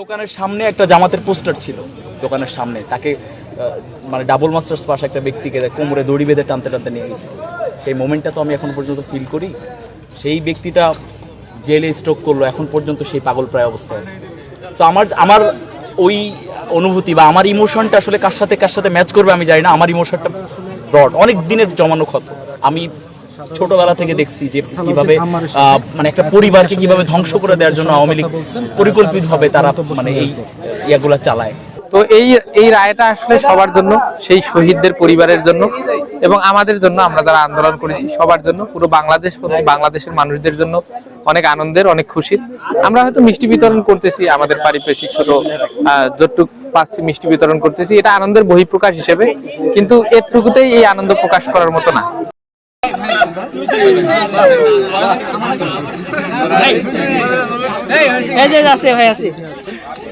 দোকানের সামনে একটা জামাতের পোস্টার ছিল। দোকানের সামনে। তাকে মানে ডাবল মাস্টার্স পাস একটা ব্যক্তিকে কোমরে দড়ি বেঁধে টানতে টানতে নিয়ে গেছে। সেই মোমেন্টটা তো আমি এখন পর্যন্ত ফিল করি। সেই ব্যক্তিটা জেলে স্ট্রোক করল। এখন পর্যন্ত সেই পাগল প্রায় অবস্থায় আছে। তো আমার আমার ওই অনুভূতি বা আমার ইমোশনটা আসলে কার সাথে কার সাথে ম্যাচ করবে আমি জানি না। আমার ইমোশনটা ব্রড অনেক দিনের জমানো ক্ষত। আমি ছোটবেলা থেকে দেখছি যে কীভাবে মানে একটা পরিবারকে কীভাবে ধ্বংস করে দেওয়ার জন্য আওয়ামী লীগ পরিকল্পিতভাবে তারা মানে এই ইয়াগুলা চালায়। তো এই এই রায়টা আসলে সবার জন্য সেই শহীদদের পরিবারের জন্য এবং আমাদের জন্য আমরা যারা আন্দোলন করেছি সবার জন্য পুরো বাংলাদেশ বাংলাদেশের মানুষদের জন্য অনেক আনন্দের অনেক খুশির। আমরা হয়তো মিষ্টি বিতরণ করতেছি আমাদের পারিপ্রেক্ষিক ছোট যতটুক পাচ্ছি মিষ্টি বিতরণ করতেছি এটা আনন্দের বহিঃপ্রকাশ হিসেবে কিন্তু এরটুকুতেই এই আনন্দ প্রকাশ করার মতো না। এই যে আছে ভাই আছে।